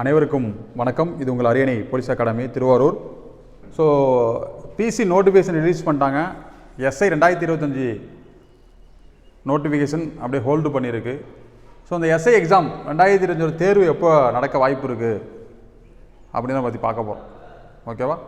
அனைவருக்கும் வணக்கம். இது உங்கள் Ariyanai police academy Thiruvarur. So PC notification release பண்ணிட்டாங்க. எஸ்ஐ ரெண்டாயிரத்தி இருபத்தஞ்சி நோட்டிஃபிகேஷன் அப்படியே ஹோல்டு பண்ணியிருக்கு. ஸோ அந்த எஸ்ஐ எக்ஸாம் ரெண்டாயிரத்தி இருபத்தஞ்சோட தேர்வு எப்போ நடக்க வாய்ப்பு இருக்குது அப்படின்னு பற்றி பார்க்க போகிறோம் ஓகேவா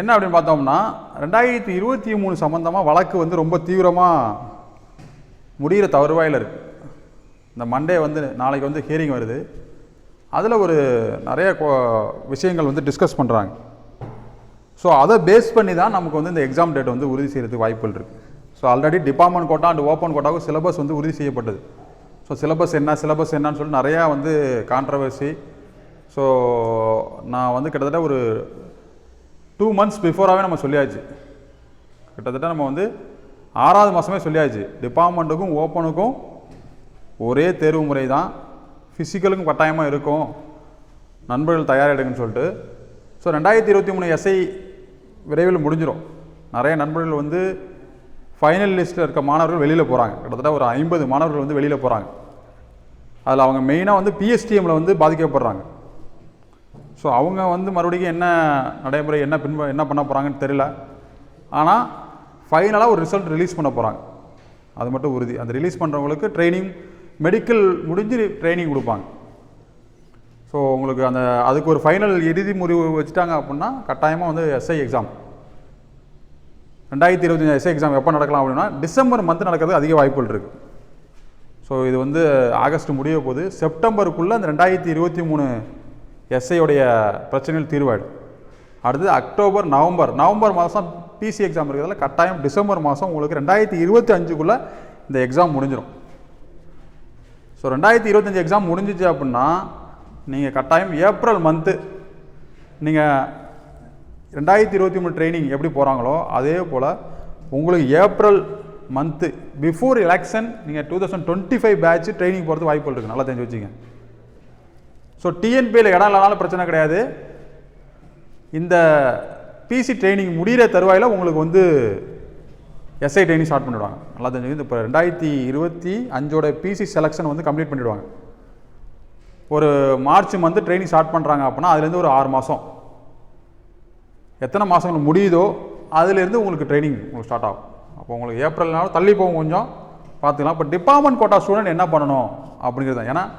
என்ன அப்படின்னு பார்த்தோம்னா ரெண்டாயிரத்தி இருபத்தி மூணு சம்மந்தமாக வழக்கு வந்து ரொம்ப தீவிரமாக முடிகிற தவறுவாயில் இருக்குது இந்த மண்டே வந்து நாளைக்கு வந்து ஹியரிங் வருது. அதில் ஒரு நிறைய விஷயங்கள் வந்து டிஸ்கஸ் பண்ணுறாங்க ஸோ அதை பேஸ் பண்ணி தான் நமக்கு வந்து இந்த எக்ஸாம் டேட் வந்து உறுதி செய்கிறதுக்கு வாய்ப்புகள் இருக்குது so already department quota and open கோட்டாவுக்கு syllabus வந்து உறுதி செய்யப்பட்டது. ஸோ சிலபஸ் என்ன சிலபஸ் என்னன்னு சொல்லி நிறையா வந்து கான்ட்ரவர்சி ஸோ நான் வந்து கிட்டத்தட்ட ஒரு டூ மந்த்ஸ் பிஃபோராகவே நம்ம சொல்லியாச்சு. கிட்டத்தட்ட நம்ம வந்து ஆறாவது மாதமே சொல்லியாச்சு. டிபார்ட்மெண்ட்டுக்கும் ஓப்பனுக்கும் ஒரே தேர்வு முறை தான் ஃபிசிக்கலுக்கும் கட்டாயமாக இருக்கும். நண்பர்கள் தயாரிடுங்கன்னு சொல்லிட்டு. ஸோ ரெண்டாயிரத்தி இருபத்தி மூணு எஸ்ஐ விரைவில் முடிஞ்சிடும் நிறைய நண்பர்கள் வந்து ஃபைனல் லிஸ்ட்டில் இருக்க மாணவர்கள் வெளியில் போகிறாங்க கிட்டத்தட்ட ஒரு ஐம்பது மாணவர்கள் வந்து வெளியில் போகிறாங்க அதில் அவங்க மெயினாக வந்து பிஎஸ்டிஎம்மில் வந்து பாதிக்கப்படுறாங்க. ஸோ அவங்க வந்து மறுபடியும் என்ன நடைமுறை என்ன பின்ப என்ன பண்ண போகிறாங்கன்னு தெரியல. ஆனால் ஃபைனலாக ஒரு ரிசல்ட் ரிலீஸ் பண்ண போகிறாங்க அது மட்டும் உறுதி. அந்த ரிலீஸ் பண்ணுறவங்களுக்கு ட்ரைனிங் மெடிக்கல் முடிஞ்சு ட்ரைனிங் கொடுப்பாங்க. ஸோ உங்களுக்கு அந்த அதுக்கு ஒரு ஃபைனல் இறுதி முடிவு வச்சுட்டாங்க அப்படின்னா கட்டாயமாக வந்து எஸ்ஐ எக்ஸாம் ரெண்டாயிரத்தி இருபத்தஞ்சு எஸ்ஐ எக்ஸாம் எப்போ நடக்கலாம் அப்படின்னா டிசம்பர் மந்த் நடக்கிறது அதிக வாய்ப்புகள் இருக்குது ஸோ இது வந்து ஆகஸ்ட் முடிய போது செப்டம்பருக்குள்ளே அந்த ரெண்டாயிரத்தி இருபத்தி மூணு எஸ்ஐயோடைய பிரச்சனைகள் தீர்வாயிடும். அடுத்தது அக்டோபர் நவம்பர். நவம்பர் மாதம் பிசி எக்ஸாம் இருக்கிறதால கட்டாயம் டிசம்பர் மாதம் உங்களுக்கு ரெண்டாயிரத்தி இருபத்தி அஞ்சுக்குள்ளே இந்த எக்ஸாம் முடிஞ்சிடும் ஸோ ரெண்டாயிரத்தி இருபத்தஞ்சி எக்ஸாம் முடிஞ்சிச்சு அப்படின்னா நீங்கள் கட்டாயம் ஏப்ரல் மந்த்து நீங்கள் ரெண்டாயிரத்தி இருபத்தி மூணு ட்ரைனிங் எப்படி போகிறாங்களோ அதே போல் உங்களுக்கு ஏப்ரல் மந்த்து பிஃபோர் எலெக்ஷன் நீங்கள் two thousand twenty five batch training போகிறது வாய்ப்புகள் இருக்குது நல்லா தெரிஞ்சு வச்சுங்க ஸோ டிஎன்பியில் இடம் இல்லைனாலும் பிரச்சனை கிடையாது. இந்த பிசி ட்ரைனிங் முடிகிற தருவாயில் உங்களுக்கு வந்து எஸ்ஐ ட்ரைனிங் ஸ்டார்ட் பண்ணிடுவாங்க. நல்லா தெரிஞ்சுங்க இப்போ ரெண்டாயிரத்தி இருபத்தி அஞ்சோட பிசி செலெக்ஷன் வந்து கம்ப்ளீட் பண்ணிவிடுவாங்க ஒரு மார்ச் மந்த் ட்ரைனிங் ஸ்டார்ட் பண்ணுறாங்க அப்படின்னா அதுலேருந்து ஒரு ஆறு மாதம் எத்தனை மாதங்கள் முடியுதோ அதுலேருந்து உங்களுக்கு ட்ரைனிங் உங்களுக்கு ஸ்டார்ட் ஆகும். அப்போ உங்களுக்கு ஏப்ரல்னாலும் தள்ளி போகும் கொஞ்சம். பார்த்துக்கலாம் இப்போ டிபார்ட்மெண்ட் கோட்டா ஸ்டூடெண்ட் என்ன பண்ணணும் அப்படிங்கிறது தான். ஏன்னா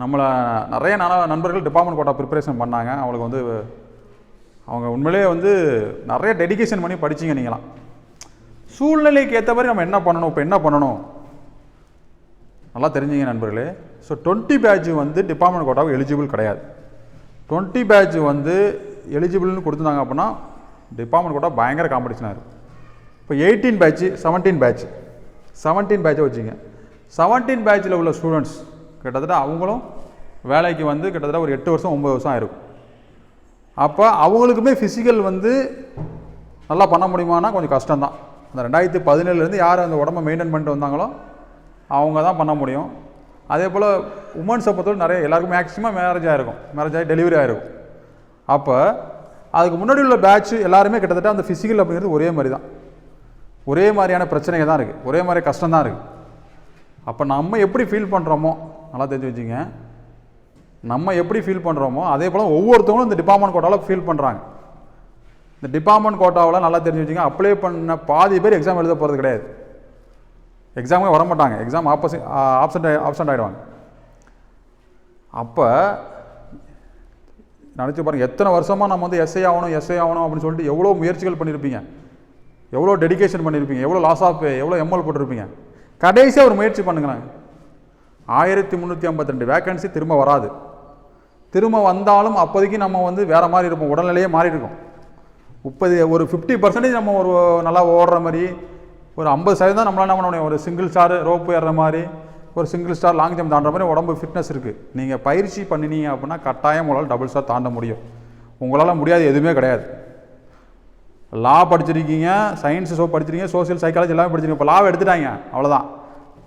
நம்மளை நிறைய நன- நண்பர்கள் டிபார்ட்மெண்ட் கோட்டா ப்ரிப்பரேஷன் பண்ணாங்க. அவங்களுக்கு வந்து அவங்க உண்மையிலேயே வந்து நிறைய டெடிகேஷன் பண்ணி படிச்சீங்க நீங்களாம். சூழ்நிலைக்கு ஏற்ற மாதிரி நம்ம என்ன பண்ணணும்? இப்போ என்ன பண்ணணும்? நல்லா தெரிஞ்சுங்க நண்பர்களே. ஸோ டுவெண்ட்டி பேட்ச் வந்து டிபார்ட்மெண்ட் கோட்டாவுக்கு எலிஜிபிள் கிடையாது. டுவெண்ட்டி பேட்ச் வந்து எலிஜிபிள்னு கொடுத்துருந்தாங்க அப்படின்னா டிபார்ட்மெண்ட் கோட்டா பயங்கர காம்படிஷனாக இருக்கும். இப்போ eighteen batch seventeen batch seventeen பேட்சை வச்சுங்க. செவன்டீன் பேட்சில் உள்ள ஸ்டூடெண்ட்ஸ் கிட்டத்தட்ட அவங்களும் வேலைக்கு வந்து கிட்டத்தட்ட ஒரு எட்டு வருஷம் ஒம்பது வருஷம் ஆயிருக்கும் அப்போ அவங்களுக்குமே ஃபிசிக்கல் வந்து நல்லா பண்ண முடியுமானா கொஞ்சம் கஷ்டம்தான். அந்த ரெண்டாயிரத்தி பதினேழுலேருந்து யார் அந்த உடம்பை மெயின்டைன் பண்ணிட்டு வந்தாங்களோ அவங்க தான் பண்ண முடியும். அதே போல் உமன்ஸை பொறுத்தவரை நிறைய எல்லாருக்கும் மேக்ஸிமம் மேரேஜ் ஆகிருக்கும் மேரேஜ் ஆகி டெலிவரி ஆகிருக்கும் அப்போ அதுக்கு முன்னாடி உள்ள பேட்ச் எல்லாருமே கிட்டத்தட்ட அந்த ஃபிசிக்கல் அப்படிங்கிறது ஒரே மாதிரி தான் ஒரே மாதிரியான பிரச்சனைகள் தான் இருக்குது ஒரே மாதிரி கஷ்டம் தான் இருக்குது அப்போ நம்ம எப்படி ஃபீல் பண்ணுறோமோ நல்லா தெரிஞ்சு வச்சுங்க நம்ம எப்படி ஃபீல் பண்ணுறோமோ அதே போல் ஒவ்வொருத்தவங்களும் இந்த டிபார்ட்மெண்ட் கோட்டாவில் ஃபீல் பண்ணுறாங்க இந்த டிபார்ட்மெண்ட் கோட்டாவில் நல்லா தெரிஞ்சு வச்சுங்க அப்ளை பண்ண பாதி பேர் எக்ஸாம் எழுத போகிறது கிடையாது. எக்ஸாமுக்கு வர மாட்டாங்க எக்ஸாம் ஆப்போசிட் ஆப்சண்ட் ஆப்சண்ட் ஆகிடுவாங்க அப்போ நினச்சி பாருங்கள் எத்தனை வருஷமாக நம்ம வந்து எஸ்ஐ ஆகணும் எஸ்ஐ ஆகணும் அப்படின்னு சொல்லிட்டு எவ்வளோ முயற்சிகள் பண்ணியிருப்பீங்க எவ்வளோ டெடிகேஷன் பண்ணியிருப்பீங்க எவ்வளோ லாஸ் ஆஃப் எவ்வளோ எம்எல் போட்டிருப்பீங்க. கடைசியாக ஒரு முயற்சி பண்ணுங்களேன். ஆயிரத்தி முந்நூற்றி ஐம்பத்தி ரெண்டு வேக்கன்சி திரும்ப வராது. திரும்ப வந்தாலும் அப்போதைக்கு நம்ம வந்து வேறு மாதிரி இருப்போம். உடல்நிலையே மாறி இருக்கும் முப்பது ஒரு ஃபிஃப்டி பர்சன்டேஜ் நம்ம ஒரு நல்லா ஓடுற மாதிரி ஒரு ஐம்பது சதவீதம் நம்மளால் என்ன பண்ண முடியும்? ஒரு சிங்கிள் ஸ்டார் ரோப் ஏறுற மாதிரி ஒரு சிங்கிள் ஸ்டார் லாங் ஜம்ப் தாண்டுற மாதிரி உடம்பு ஃபிட்னஸ் இருக்குது நீங்கள் பயிற்சி பண்ணினீங்க அப்படின்னா கட்டாயம் உங்களால் டபுள் ஸ்டார் தாண்ட முடியும். உங்களால் முடியாது எதுவுமே கிடையாது. லா படிச்சிருக்கீங்க சயின்ஸ் சோ படிச்சிருக்கீங்க சோஷியல் சைக்காலஜி எல்லாமே படிச்சிருக்கீங்க. இப்போ லாவை எடுத்துட்டாங்க அவ்வளோதான்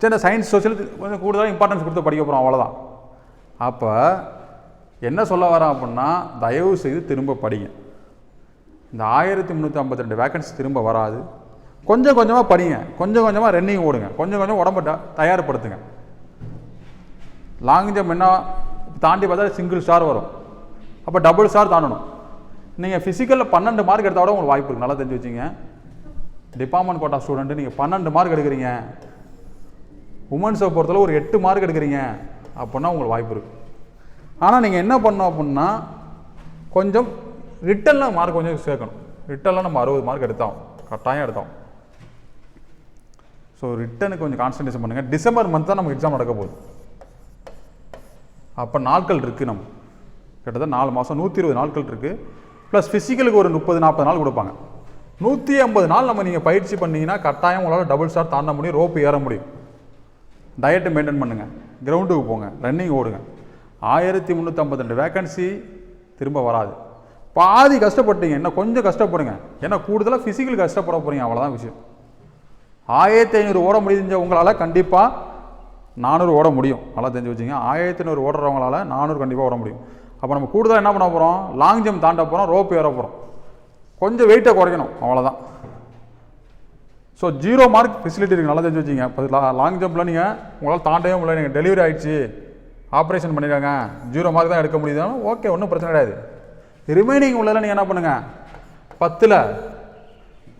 சரி சயின்ஸ் சோஷியல் கொஞ்சம் கூடுதலாக இம்பார்ட்டன்ஸ் கொடுத்து படிக்க போகிறோம் அவ்வளோதான் அப்போ என்ன சொல்ல வரேன் அப்படின்னா தயவு செய்து திரும்ப படிங்க. இந்த ஆயிரத்தி முந்நூற்றி ஐம்பத்தி ரெண்டு வேக்கன்சி திரும்ப வராது. கொஞ்சம் கொஞ்சமாக படிங்க. கொஞ்சம் கொஞ்சமாக ரன்னிங் ஓடுங்க. கொஞ்சம் கொஞ்சம் உடம்பு தயார்படுத்துங்க. லாங் ஜம்ப் என்ன தாண்டி பார்த்தா சிங்கிள் ஸ்டார் வரும். அப்போ டபுள் ஸ்டார் தாண்டணும். நீங்கள் ஃபிசிக்கலில் பன்னெண்டு மார்க் எடுத்தால் கூட உங்களுக்கு வாய்ப்பு இருக்குது நல்லா தெரிஞ்சு வச்சுங்க. டிபார்ட்மெண்ட் கோட்டா ஸ்டூடெண்ட்டு நீங்கள் பன்னெண்டு மார்க் எடுக்கிறீங்க. உமன்ஸை பொறுத்தளவு ஒரு எட்டு மார்க் எடுக்கிறீங்க. அப்படின்னா உங்களுக்கு வாய்ப்பு இருக்குது ஆனால் நீங்கள் என்ன பண்ணோம் அப்படின்னா கொஞ்சம் ரிட்டனில் மார்க் கொஞ்சம் சேர்க்கணும். ரிட்டனில் நம்ம அறுபது மார்க் எடுத்தோம். கட்டாயம் எடுத்தோம். ஸோ ரிட்டனுக்கு கொஞ்சம் கான்சன்ட்ரேஷன் பண்ணுங்கள் டிசம்பர் மந்த் தான் நமக்கு எக்ஸாம் நடக்க போகுது. அப்போ நாட்கள் இருக்குது நம்ம. கிட்டத்தட்ட நாலு மாதம் நூற்றி இருபது நாட்கள் இருக்குது ப்ளஸ் ஃபிசிக்கலுக்கு ஒரு முப்பது நாற்பது நாள் கொடுப்பாங்க. நூற்றி ஐம்பது நாள் நம்ம நீங்கள் பயிற்சி பண்ணீங்கன்னா கட்டாயம் உங்களால் டபுள் ஸ்டார் தாண்ட முடியும் ரோப்பு ஏற முடியும். டயட்டை மெயின்டைன் பண்ணுங்கள் கிரவுண்டுக்கு போங்க. ரன்னிங் ஓடுங்க. ஆயிரத்தி முந்நூற்றம்பத்தி ரெண்டு வேக்கன்சி திரும்ப வராது. பாதி கஷ்டப்பட்டீங்க இன்னும் கொஞ்சம் கஷ்டப்படுங்க. ஏன்னா கூடுதலாக ஃபிசிக்கல் கஷ்டப்பட போகிறீங்க அவ்வளோதான் விஷயம். ஆயிரத்தி ஐநூறு ஓட முடிஞ்ச உங்களால் கண்டிப்பாக நானூறு ஓட முடியும். நல்லா தெரிஞ்சு வச்சுங்க ஆயிரத்தி ஐநூறு ஓடுறவங்களால நானூறு கண்டிப்பாக ஓட முடியும். அப்போ நம்ம கூடுதலாக என்ன பண்ண போகிறோம் லாங் ஜம்ப் தாண்ட போகிறோம் ரோப் ஏற போகிறோம் கொஞ்சம் வெயிட்டை குறைக்கணும் அவ்வளோதான் ஸோ ஜீரோ மார்க் ஃபெசிலிட்டி இருக்குது நல்லா தெரிஞ்சு வச்சுங்க இப்போ லாங் ஜம்பில் நீங்கள் உங்களால் தாண்டவே முடியல நீங்கள் டெலிவரி ஆகிடுச்சு ஆப்ரேஷன் பண்ணிடுறாங்க ஜீரோ மார்க் தான் எடுக்க முடியுதுனாலும் ஓகே ஒன்றும் பிரச்சனை கிடையாது. ரிமைனிங் உள்ளதில் நீங்கள் என்ன பண்ணுங்கள் பத்தில்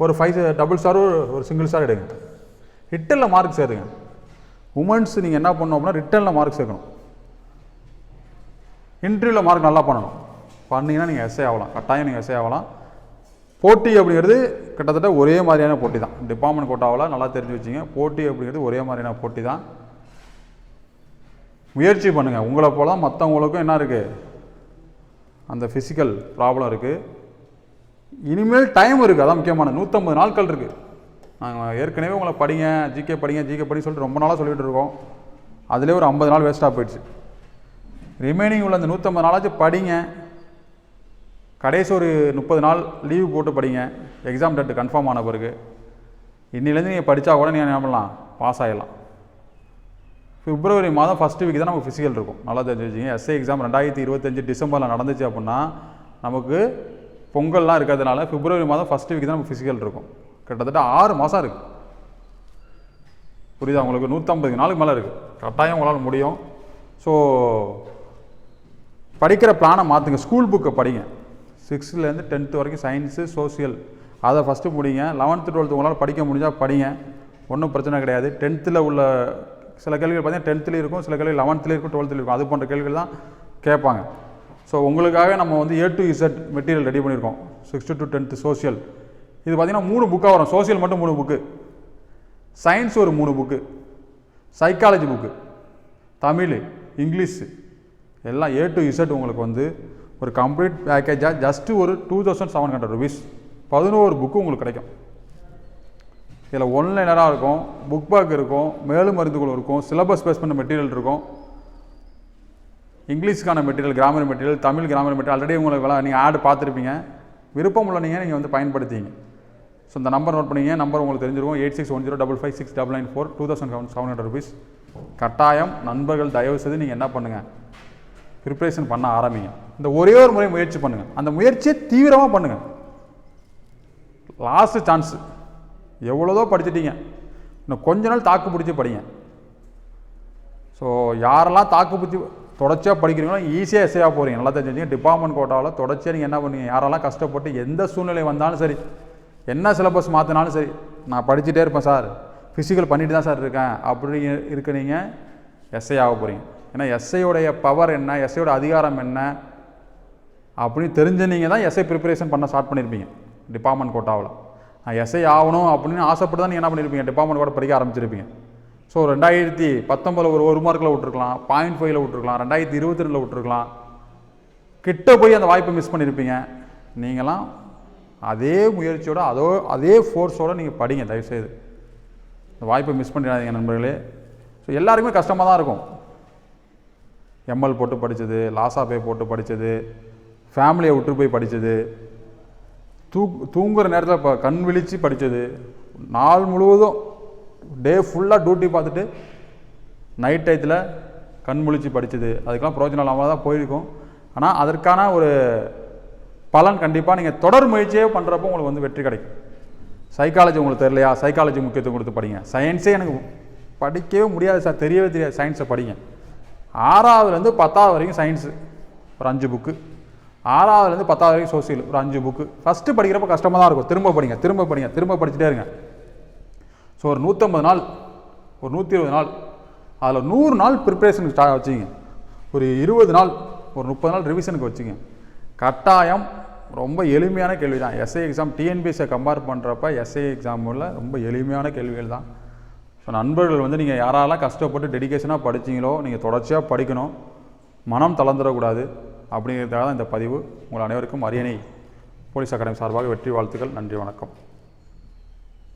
ஒரு ஃபைவ் டபுள் ஸ்டாரும் ஒரு சிங்கிள் ஸ்டார் எடுங்க. ரிட்டனில் மார்க் சேருங்க. உமன்ஸ் நீங்கள் என்ன பண்ணணும் அப்படின்னா ரிட்டனில் மார்க் சேர்க்கணும். இன்டர்வியூவில் மார்க் நல்லா பண்ணணும். பண்ணிங்கன்னா நீங்கள் எஸ்ஏ ஆகலாம். கட்டாயம் நீங்கள் எஸ்ஏ ஆகலாம். போட்டி அப்படிங்கிறது கிட்டத்தட்ட ஒரே மாதிரியான போட்டி தான். டிபார்ட்மெண்ட் கோட்டாவில் நல்லா தெரிஞ்சு வச்சுங்க. போட்டி அப்படிங்கிறது ஒரே மாதிரியான போட்டி தான். முயற்சி பண்ணுங்கள் உங்களை போல மற்றவங்களுக்கும் என்ன இருக்குது அந்த ஃபிசிக்கல் ப்ராப்ளம் இருக்குது இனிமேல் டைம் இருக்குது அதான் முக்கியமான. நூற்றம்பது நாட்கள் இருக்குது நாங்கள் ஏற்கனவே உங்களை படிங்க ஜிகே படிங்க ஜிகே படிங்க சொல்லிட்டு ரொம்ப நாளாக சொல்லிகிட்டு இருக்கோம். அதிலே ஒரு ஐம்பது நாள் வேஸ்ட்டாக போயிடுச்சு. ரிமைனிங் உள்ள அந்த நூற்றம்பது நாளாச்சும் படிங்க. கடைசி ஒரு முப்பது நாள் லீவு போட்டு படிங்க. எக்ஸாம் டேட்டு கன்ஃபார்ம் ஆன பிறகு. இன்னிலேருந்து நீங்கள் படித்தா கூட நீங்கள் என்ன பண்ணலாம்? பாஸ் ஆகிடலாம் பிப்ரவரி மாதம் ஃபஸ்ட்டு வீக் தான் நமக்கு ஃபிசிக்கல் இருக்கும். நல்லா தெரிஞ்சு வச்சுங்க எஸ்ஏ எக்ஸாம் ரெண்டாயிரத்தி இருபத்தஞ்சு டிசம்பரில் நடந்துச்சு அப்படின்னா நமக்கு பொங்கல்லாம் இருக்கிறதுனால பிப்ரவரி மாதம் ஃபஸ்ட் வீக் தான் நமக்கு ஃபிசிக்கல் இருக்கும். கிட்டத்தட்ட ஆறு மாதம் இருக்குது புரியுதா? உங்களுக்கு நூற்றம்பது நாளுக்கு மேலே இருக்குது கட்டாயம் உங்களால் முடியும். ஸோ படிக்கிற பிளானை மாற்றுங்க ஸ்கூல் புக்கை படிங்க. சிக்ஸ்த்துலேருந்து டென்த்து வரைக்கும் சயின்ஸு சோசியல் அதை ஃபஸ்ட்டு முடிங்க. லெவன்த்து டுவெல்த்து உங்களால் படிக்க முடிஞ்சால் படிங்க. ஒன்றும் பிரச்சனை கிடையாது. டென்த்தில் உள்ள சில கேள்விகள் பார்த்தீங்கன்னா டென்த்துலேயும் இருக்கும் சில கேள்வி லெவன்த்துலேயும் இருக்கும் டுவெல்த்தில் இருக்கும். அது போன்ற கேள்விகள் தான் கேட்பாங்க. ஸோ உங்களுக்காக நம்ம வந்து A to Z material ready பண்ணியிருக்கோம். சிக்ஸ்த்து டு டென்த்து சோசியல் இது பார்த்தீங்கன்னா மூணு புக்காக வரும். சோசியல் மட்டும் மூணு புக்கு சயின்ஸ் ஒரு மூணு book psychology book Tamil English. எல்லாம் ஏ டு இசட் உங்களுக்கு வந்து ஒரு கம்ப்ளீட் பேக்கேஜாக ஜஸ்ட்டு ஒரு two thousand seven hundred rupees பதினோரு புக்கு உங்களுக்கு கிடைக்கும். இதில் ஒன்லைனராக இருக்கும்? புக் பேக் இருக்கும் மேலும் மருந்துகள் இருக்கும் சிலபஸ் பேஸ் பண்ண மெட்டீரியல் இருக்கும். இங்கிலீஷ்க்கான material grammar material Tamil grammar material already உங்களுக்கு நீங்கள் ஆடு பார்த்துருப்பீங்க. விருப்பம் உள்ள நீங்கள் நீங்கள் வந்து பயன்படுத்திங்க. ஸோ இந்த நம்பர் நோட் பண்ணிங்க நம்பர் உங்களுக்கு தெரிஞ்சிருக்கும். Eight six one zero double five six double nine four two thousand seven seven hundred rupees கட்டாயம் நண்பர்கள் தயவு செய்து நீங்கள் என்ன பண்ணுங்கள் ப்ரிப்ரேஷன் பண்ண ஆரம்பிங்க. இந்த ஒரே ஒரு முறை முயற்சி பண்ணுங்கள் அந்த முயற்சியை தீவிரமாக பண்ணுங்கள் லாஸ்ட்டு சான்ஸு எவ்வளோதோ படிச்சிட்டிங்க. இன்னும் கொஞ்ச நாள் தாக்கு பிடிச்சி படிங்க. ஸோ யாரெல்லாம் தாக்கு பிடிச்சி தொடர்ச்சியாக படிக்கிறீங்களோ ஈஸியாக எஸ்ஐயாக போகிறீங்க நல்லா தெரிஞ்சுங்க டிபார்ட்மெண்ட் கோட்டாவில் தொடர்ச்சியாக நீங்கள் என்ன பண்ணுவீங்க? யாரெல்லாம் கஷ்டப்பட்டு எந்த சூழ்நிலை வந்தாலும் சரி என்ன சிலபஸ் மாற்றினாலும் சரி நான் படிச்சுட்டே இருப்பேன் சார். ஃபிசிக்கல் பண்ணிட்டு தான் சார் இருக்கேன். அப்படி இருக்க நீங்கள் எஸ்ஐ ஆக போகிறீங்க ஏன்னா எஸ்ஐயோடைய பவர் என்ன? எஸ்ஐயோட அதிகாரம் என்ன? அப்படின்னு தெரிஞ்ச நீங்கள் தான் எஸ்ஐ ப்ரிப்பரேஷன் பண்ண ஸ்டார்ட் பண்ணியிருப்பீங்க டிபார்ட்மெண்ட் கோட்டாவில் நான் எஸ்ஐ ஆகணும் அப்படின்னு ஆசைப்பட்டு தான் நீங்கள் என்ன பண்ணியிருப்பீங்க டிபார்ட்மெண்ட் கூட படிக்க ஆரம்பிச்சிருப்பீங்க. ஸோ ரெண்டாயிரத்தி பத்தொம்பதில் ஒரு ஒரு மார்க்கில் விட்டுருக்கலாம். பாயிண்ட் ஃபைவ்ல விட்டுருக்கலாம். ரெண்டாயிரத்தி இருபத்தி ரெண்டில் விட்டுருக்கலாம். கிட்ட போய் அந்த வாய்ப்பை மிஸ் பண்ணியிருப்பீங்க நீங்களாம் அதே முயற்சியோட அதோ அதே ஃபோர்ஸோட நீங்கள் படிங்க தயவுசெய்து. இந்த வாய்ப்பை மிஸ் பண்ணிடாதீங்க நண்பர்களே. ஸோ எல்லாருக்குமே கஷ்டமாக தான் இருக்கும். எம்எல் போட்டு படித்தது லாசா பே போட்டு படித்தது ஃபேமிலியை விட்டு போய் படித்தது தூ தூங்குற நேரத்தில் இப்போ கண் விழித்து படித்தது நாள் முழுவதும் டே ஃபுல்லாக டியூட்டி பார்த்துட்டு நைட் டயத்தில் கண் முழிச்சு படித்தது அதுக்கெல்லாம் பிரோஜனம் இல்லாமல் தான் போயிருக்கும். ஆனால் அதற்கான ஒரு பலன் கண்டிப்பாக நீங்கள் தொடர் முயற்சியே பண்ணுறப்போ உங்களுக்கு வந்து வெற்றி கிடைக்கும். சைக்காலஜி உங்களுக்கு தெரியலையா? சைக்காலஜி முக்கியத்துவம் கொடுத்து படிங்க. சயின்ஸே எனக்கு படிக்கவே முடியாது சார். தெரியவே தெரியாது. சயின்ஸை படிங்க. ஆறாவதுலேருந்து பத்தாவது வரைக்கும் சயின்ஸு ஒரு அஞ்சு புக்கு ஆறாவதுலேருந்து பத்தாவது வரைக்கும் சோசியல் ஒரு அஞ்சு புக்கு ஃபஸ்ட்டு படிக்கிறப்ப கஷ்டமாக தான் இருக்கும். திரும்ப படிங்க திரும்ப படிங்க திரும்ப படிச்சுட்டே இருங்க. ஸோ ஒரு நூற்றம்பது நாள் ஒரு நூற்றி இருபது நாள் அதில் நூறு நாள் ப்ரிப்ரேஷனுக்கு ஸ்டா வச்சுங்க ஒரு இருபது நாள் ஒரு முப்பது நாள் ரிவிஷனுக்கு வச்சுங்க கட்டாயம் ரொம்ப எளிமையான கேள்வி தான் எஸ்ஐ எக்ஸாம் டிஎன்பிஎஸ்ஸை கம்பேர் பண்ணுறப்ப எஸ்ஐ எக்ஸாமில் ரொம்ப எளிமையான கேள்விகள் தான். ஸோ நண்பர்கள் வந்து நீங்கள் யாராலாம் கஷ்டப்பட்டு டெடிகேஷனாக படிச்சீங்களோ நீங்கள் தொடர்ச்சியாக படிக்கணும். மனம் தளர்ந்துடக்கூடாது. அப்படிங்கிறதுக்காக தான் இந்த பதிவு உங்கள் அனைவருக்கும் அரியணை போலீஸ் அகாடமி சார்பாக வெற்றி வாழ்த்துக்கள். நன்றி வணக்கம்.